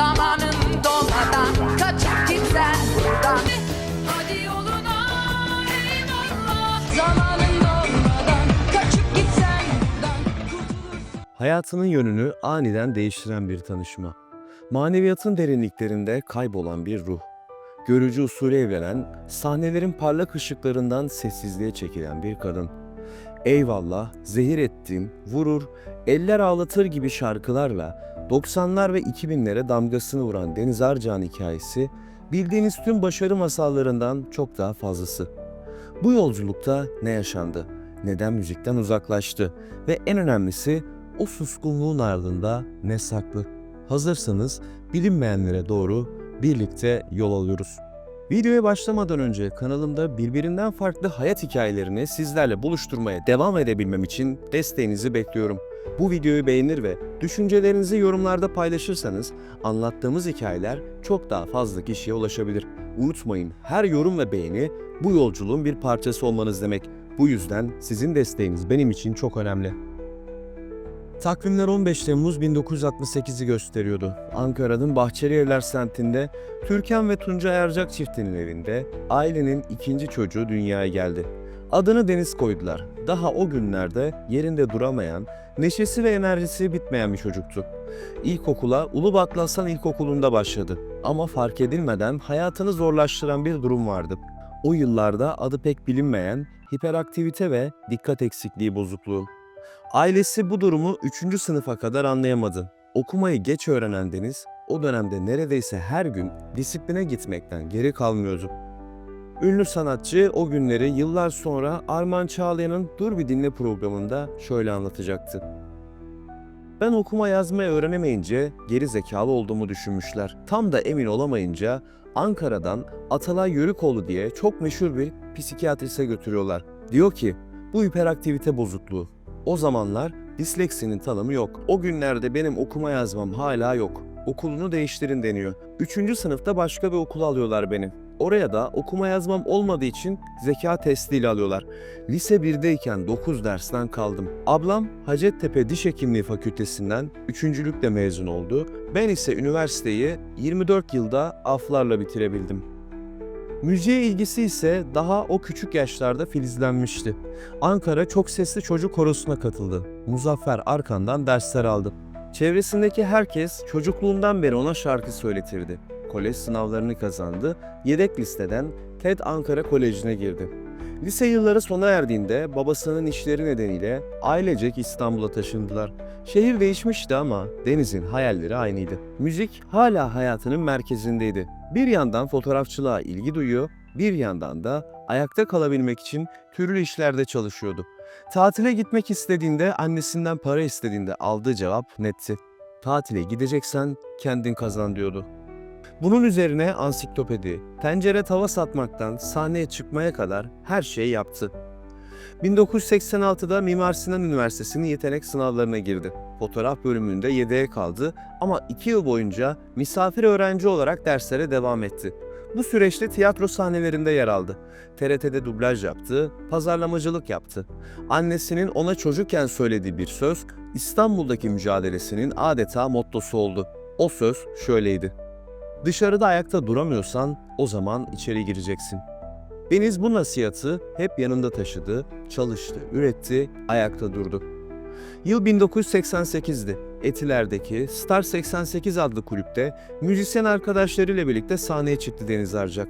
Zamanın dolmadan kaçıp gitsen buradan Hadi yoluna eyvallah Zamanın dolmadan kaçıp gitsen buradan Hayatının yönünü aniden değiştiren bir tanışma. Maneviyatın derinliklerinde kaybolan bir ruh. Görücü usulü evlenen, sahnelerin parlak ışıklarından sessizliğe çekilen bir kadın. Eyvallah, zehir ettim, vurur, eller ağlatır gibi şarkılarla 90'lar ve 2000'lere damgasını vuran Deniz Arcağan hikayesi, bildiğiniz tüm başarı masallarından çok daha fazlası. Bu yolculukta ne yaşandı? Neden müzikten uzaklaştı? Ve en önemlisi o suskunluğun ardında ne saklı? Hazırsanız bilinmeyenlere doğru birlikte yol alıyoruz. Videoya başlamadan önce kanalımda birbirinden farklı hayat hikayelerini sizlerle buluşturmaya devam edebilmem için desteğinizi bekliyorum. Bu videoyu beğenir ve düşüncelerinizi yorumlarda paylaşırsanız anlattığımız hikayeler çok daha fazla kişiye ulaşabilir. Unutmayın her yorum ve beğeni bu yolculuğun bir parçası olmanız demek. Bu yüzden sizin desteğiniz benim için çok önemli. Takvimler 15 Temmuz 1968'i gösteriyordu. Ankara'nın Bahçeli Evler semtinde Türkan ve Tuncay Ercak çiftinin evinde ailenin ikinci çocuğu dünyaya geldi. Adını Deniz koydular. Daha o günlerde yerinde duramayan, neşesi ve enerjisi bitmeyen bir çocuktu. İlkokula Ulubatlı Hasan İlkokulu'nda başladı. Ama fark edilmeden hayatını zorlaştıran bir durum vardı. O yıllarda adı pek bilinmeyen hiperaktivite ve dikkat eksikliği bozukluğu. Ailesi bu durumu 3. sınıfa kadar anlayamadı. Okumayı geç öğrenen Deniz, o dönemde neredeyse her gün disipline gitmekten geri kalmıyordu. Ünlü sanatçı o günleri yıllar sonra Arman Çağlayan'ın Dur Bir Dinle programında şöyle anlatacaktı. Ben okuma yazmayı öğrenemeyince geri zekalı olduğumu düşünmüşler. Tam da emin olamayınca Ankara'dan Atalay Yörükoğlu diye çok meşhur bir psikiyatrise götürüyorlar. Diyor ki bu hiperaktivite bozukluğu. O zamanlar disleksinin tanımı yok. O günlerde benim okuma yazmam hala yok. Okulunu değiştirin deniyor. Üçüncü sınıfta başka bir okula alıyorlar beni. Oraya da okuma yazmam olmadığı için zeka testiyle alıyorlar. Lise 1'deyken 9 dersten kaldım. Ablam Hacettepe Diş Hekimliği Fakültesinden üçüncülükle mezun oldu. Ben ise üniversiteyi 24 yılda aflarla bitirebildim. Müziğe ilgisi ise daha o küçük yaşlarda filizlenmişti. Ankara Çok Sesli Çocuk Korosu'na katıldı. Muzaffer Arkan'dan dersler aldı. Çevresindeki herkes çocukluğundan beri ona şarkı söyletirdi. Kolej sınavlarını kazandı, yedek listeden TED Ankara Koleji'ne girdi. Lise yılları sona erdiğinde babasının işleri nedeniyle ailecek İstanbul'a taşındılar. Şehir değişmişti ama Deniz'in hayalleri aynıydı. Müzik hala hayatının merkezindeydi. Bir yandan fotoğrafçılığa ilgi duyuyor, bir yandan da ayakta kalabilmek için türlü işlerde çalışıyordu. Tatile gitmek istediğinde, annesinden para istediğinde aldığı cevap netti. Tatile gideceksen kendin kazan diyordu. Bunun üzerine ansiklopedi, tencere tava satmaktan sahneye çıkmaya kadar her şeyi yaptı. 1986'da Mimar Sinan Üniversitesi'nin yetenek sınavlarına girdi. Fotoğraf bölümünde yedeğe kaldı ama iki yıl boyunca misafir öğrenci olarak derslere devam etti. Bu süreçte tiyatro sahnelerinde yer aldı. TRT'de dublaj yaptı, pazarlamacılık yaptı. Annesinin ona çocukken söylediği bir söz İstanbul'daki mücadelesinin adeta mottosu oldu. O söz şöyleydi. Dışarıda ayakta duramıyorsan o zaman içeri gireceksin. Deniz bu nasihatı hep yanında taşıdı, çalıştı, üretti, ayakta durdu. Yıl 1988'di. Etiler'deki Star 88 adlı kulüpte müzisyen arkadaşlarıyla birlikte sahneye çıktı Deniz Arcak.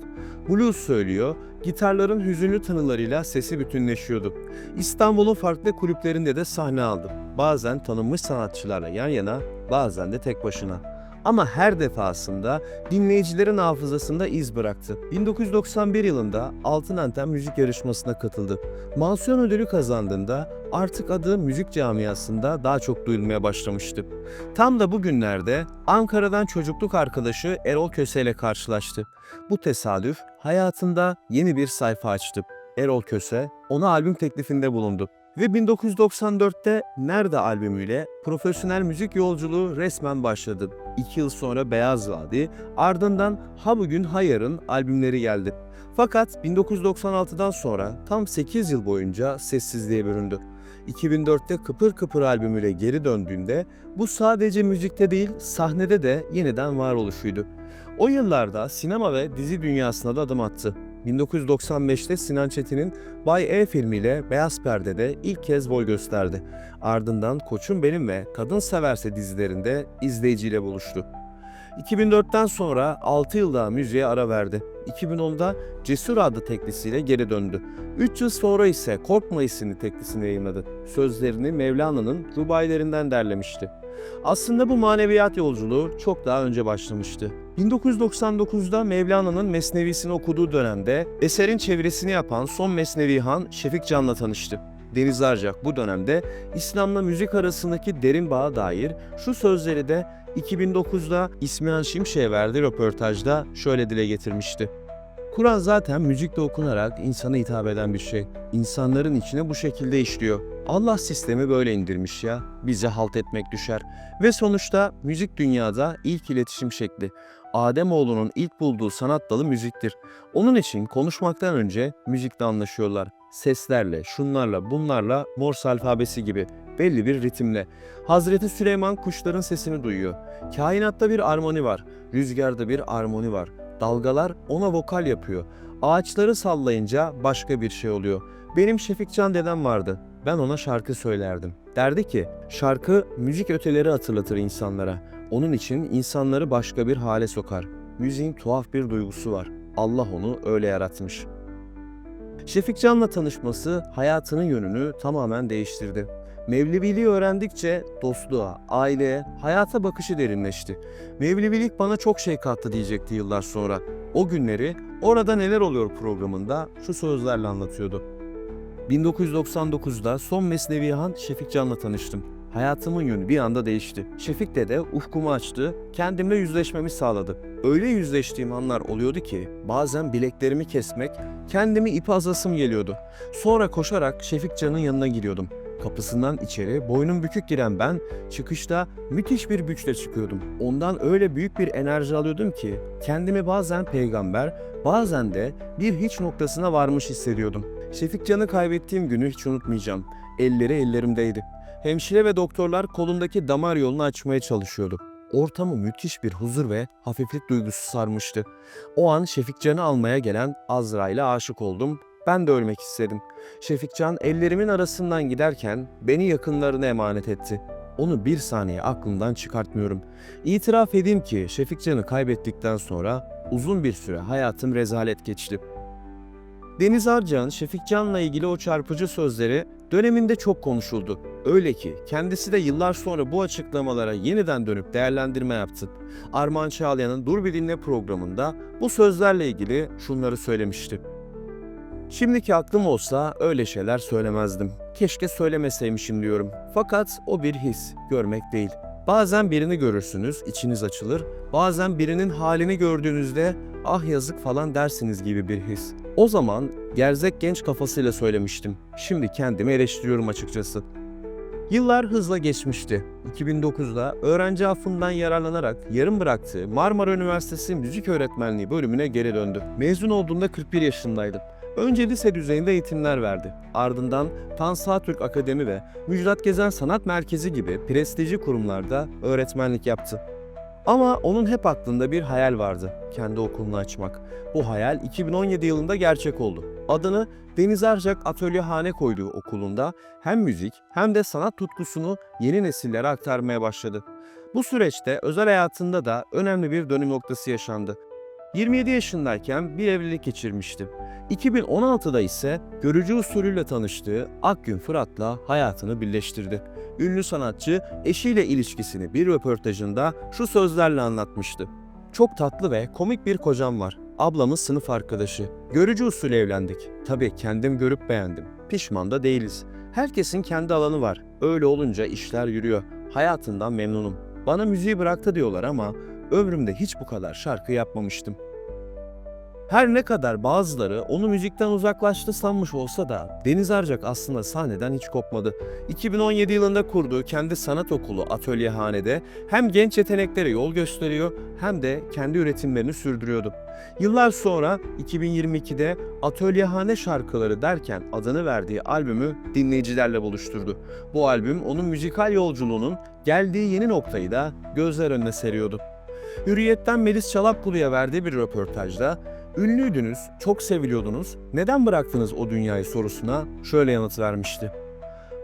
Blues söylüyor, gitarların hüzünlü tınılarıyla sesi bütünleşiyordu. İstanbul'un farklı kulüplerinde de sahne aldı. Bazen tanınmış sanatçılarla yan yana, bazen de tek başına. Ama her defasında dinleyicilerin hafızasında iz bıraktı. 1991 yılında Altın Anten müzik yarışmasına katıldı. Mansiyon ödülü kazandığında artık adı müzik camiasında daha çok duyulmaya başlamıştı. Tam da bu günlerde Ankara'dan çocukluk arkadaşı Erol Köse ile karşılaştı. Bu tesadüf hayatında yeni bir sayfa açtı. Erol Köse ona albüm teklifinde bulundu. Ve 1994'te Nerede albümüyle profesyonel müzik yolculuğu resmen başladı. İki yıl sonra Beyaz Vadi, ardından Ha Bugün Ha Yarın albümleri geldi. Fakat 1996'dan sonra tam 8 yıl boyunca sessizliğe büründü. 2004'te Kıpır Kıpır albümüyle geri döndüğünde bu sadece müzikte değil sahnede de yeniden varoluşuydu. O yıllarda sinema ve dizi dünyasına da adım attı. 1995'te Sinan Çetin'in Bay E filmiyle Beyaz Perde'de ilk kez boy gösterdi. Ardından Koçum Benim ve Kadın Severse dizilerinde izleyiciyle buluştu. 2004'ten sonra 6 yıl daha müziğe ara verdi. 2010'da Cesur adlı teklisiyle geri döndü. 3 yıl sonra ise Korkma isimli teklisini yayınladı. Sözlerini Mevlana'nın rubailerinden derlemişti. Aslında bu maneviyat yolculuğu çok daha önce başlamıştı. 1999'da Mevlana'nın Mesnevisini okuduğu dönemde eserin çevirisini yapan son Mesnevi Han Şefik Can'la tanıştı. Deniz Arcak bu dönemde İslam'la müzik arasındaki derin bağa dair şu sözleri de 2009'da İsmihan Şimşek'e verdiği röportajda şöyle dile getirmişti. Kur'an zaten müzikle okunarak insana hitap eden bir şey. İnsanların içine bu şekilde işliyor. Allah sistemi böyle indirmiş ya. Bize halt etmek düşer. Ve sonuçta müzik dünyada ilk iletişim şekli. Ademoğlunun ilk bulduğu sanat dalı müziktir. Onun için konuşmaktan önce müzikle anlaşıyorlar. Seslerle, şunlarla, bunlarla, Morse alfabesi gibi belli bir ritimle. Hazreti Süleyman kuşların sesini duyuyor. Kainatta bir armoni var. Rüzgarda bir armoni var. Dalgalar ona vokal yapıyor. Ağaçları sallayınca başka bir şey oluyor. Benim Şefikcan dedem vardı. Ben ona şarkı söylerdim. Derdi ki, şarkı müzik öteleri hatırlatır insanlara. Onun için insanları başka bir hale sokar. Müziğin tuhaf bir duygusu var. Allah onu öyle yaratmış. Şefikcan'la tanışması hayatının yönünü tamamen değiştirdi. Mevleviliği öğrendikçe dostluğa, aileye, hayata bakışı derinleşti. Mevlevilik bana çok şey kattı diyecekti yıllar sonra. O günleri Orada Neler Oluyor programında şu sözlerle anlatıyordu. 1999'da son Mesnevi Han Şefik Can'la tanıştım. Hayatımın yönü bir anda değişti. Şefik dede ufkumu açtı, kendimle yüzleşmemi sağladı. Öyle yüzleştiğim anlar oluyordu ki bazen bileklerimi kesmek, kendimi ipe azasım geliyordu. Sonra koşarak Şefik Can'ın yanına giriyordum. Kapısından içeri boynum bükük giren ben çıkışta müthiş bir güçle çıkıyordum. Ondan öyle büyük bir enerji alıyordum ki kendimi bazen peygamber, bazen de bir hiç noktasına varmış hissediyordum. Şefik Can'ı kaybettiğim günü hiç unutmayacağım. Elleri ellerimdeydi. Hemşire ve doktorlar kolundaki damar yolunu açmaya çalışıyordu. Ortamı müthiş bir huzur ve hafiflik duygusu sarmıştı. O an Şefikcan'ı almaya gelen Azrail'e aşık oldum. Ben de ölmek istedim. Şefikcan ellerimin arasından giderken beni yakınlarına emanet etti. Onu bir saniye aklımdan çıkartmıyorum. İtiraf edeyim ki Şefikcan'ı kaybettikten sonra uzun bir süre hayatım rezalet geçti. Deniz Arcağ'ın Şefikcan'la ilgili o çarpıcı sözleri döneminde çok konuşuldu. Öyle ki kendisi de yıllar sonra bu açıklamalara yeniden dönüp değerlendirme yaptı. Armağan Çağlayan'ın Dur Bir Dinle programında bu sözlerle ilgili şunları söylemişti. Şimdiki aklım olsa öyle şeyler söylemezdim. Keşke söylemeseymişim diyorum. Fakat o bir his, görmek değil. Bazen birini görürsünüz, içiniz açılır. Bazen birinin halini gördüğünüzde ah yazık falan dersiniz gibi bir his. O zaman gerzek genç kafasıyla söylemiştim. Şimdi kendimi eleştiriyorum açıkçası. Yıllar hızla geçmişti. 2009'da öğrenci affından yararlanarak yarım bıraktığı Marmara Üniversitesi Müzik Öğretmenliği bölümüne geri döndü. Mezun olduğunda 41 yaşındaydı. Önce lise düzeyinde eğitimler verdi. Ardından Tansu Türk Akademi ve Müjdat Gezen Sanat Merkezi gibi prestijli kurumlarda öğretmenlik yaptı. Ama onun hep aklında bir hayal vardı. Kendi okulunu açmak. Bu hayal 2017 yılında gerçek oldu. Adını Deniz Arcak Atölyehane koyduğu okulunda hem müzik hem de sanat tutkusunu yeni nesillere aktarmaya başladı. Bu süreçte özel hayatında da önemli bir dönüm noktası yaşandı. 27 yaşındayken bir evlilik geçirmişti. 2016'da ise görücü usulüyle tanıştığı Akgün Fırat'la hayatını birleştirdi. Ünlü sanatçı eşiyle ilişkisini bir röportajında şu sözlerle anlatmıştı. Çok tatlı ve komik bir kocam var. Ablamız sınıf arkadaşı. Görücü usulü evlendik. Tabii kendim görüp beğendim. Pişman da değiliz. Herkesin kendi alanı var. Öyle olunca işler yürüyor. Hayatından memnunum. Bana müziği bıraktı diyorlar ama ömrümde hiç bu kadar şarkı yapmamıştım. Her ne kadar bazıları onu müzikten uzaklaştı sanmış olsa da Deniz Arcak aslında sahneden hiç kopmadı. 2017 yılında kurduğu kendi sanat okulu Atölyehane'de hem genç yeteneklere yol gösteriyor hem de kendi üretimlerini sürdürüyordu. Yıllar sonra 2022'de Atölyehane şarkıları derken adını verdiği albümü dinleyicilerle buluşturdu. Bu albüm onun müzikal yolculuğunun geldiği yeni noktayı da gözler önüne seriyordu. Hürriyet'ten Melis Çalakkulu'ya verdiği bir röportajda Ünlüydünüz, çok seviliyordunuz, neden bıraktınız o dünyayı sorusuna şöyle yanıt vermişti.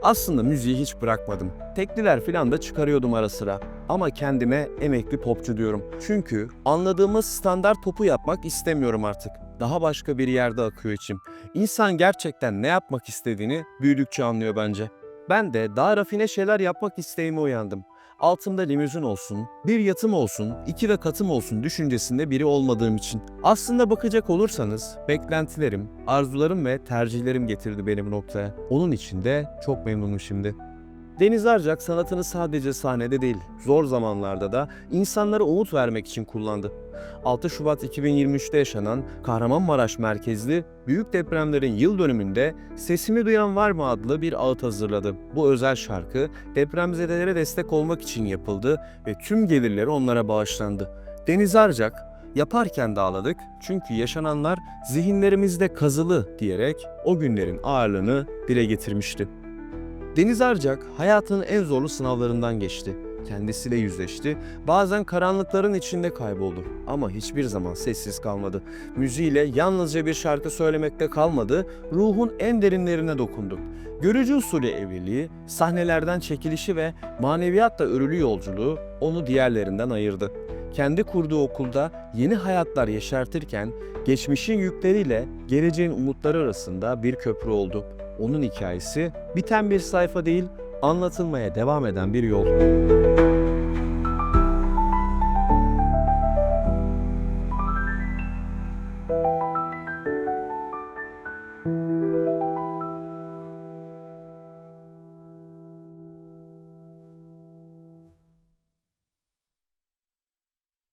Aslında müziği hiç bırakmadım. Tekliler filan da çıkarıyordum ara sıra. Ama kendime emekli popçu diyorum. Çünkü anladığımız standart popu yapmak istemiyorum artık. Daha başka bir yerde akıyor içim. İnsan gerçekten ne yapmak istediğini büyüdükçe anlıyor bence. Ben de daha rafine şeyler yapmak isteğime uyandım. Altımda limüzin olsun, bir yatım olsun, iki de katım olsun düşüncesinde biri olmadığım için. Aslında bakacak olursanız beklentilerim, arzularım ve tercihlerim getirdi beni bu noktaya. Onun için de çok memnunum şimdi. Deniz Arcak sanatını sadece sahnede değil, zor zamanlarda da insanlara umut vermek için kullandı. 6 Şubat 2023'te yaşanan Kahramanmaraş merkezli büyük depremlerin yıl dönümünde Sesimi Duyan Var mı adlı bir ağıt hazırladı. Bu özel şarkı depremzedelere destek olmak için yapıldı ve tüm gelirleri onlara bağışlandı. Deniz Arcak, yaparken de ağladık çünkü yaşananlar zihinlerimizde kazılı diyerek o günlerin ağırlığını dile getirmişti. Deniz Arcak hayatının en zorlu sınavlarından geçti. Kendisiyle yüzleşti. Bazen karanlıkların içinde kayboldu. Ama hiçbir zaman sessiz kalmadı. Müziğiyle yalnızca bir şarkı söylemekte kalmadı, ruhun en derinlerine dokundu. Görücü usulü evliliği, sahnelerden çekilişi ve maneviyatla örülü yolculuğu onu diğerlerinden ayırdı. Kendi kurduğu okulda yeni hayatlar yaşartırken geçmişin yükleriyle geleceğin umutları arasında bir köprü oldu. Onun hikayesi biten bir sayfa değil, anlatılmaya devam eden bir yol.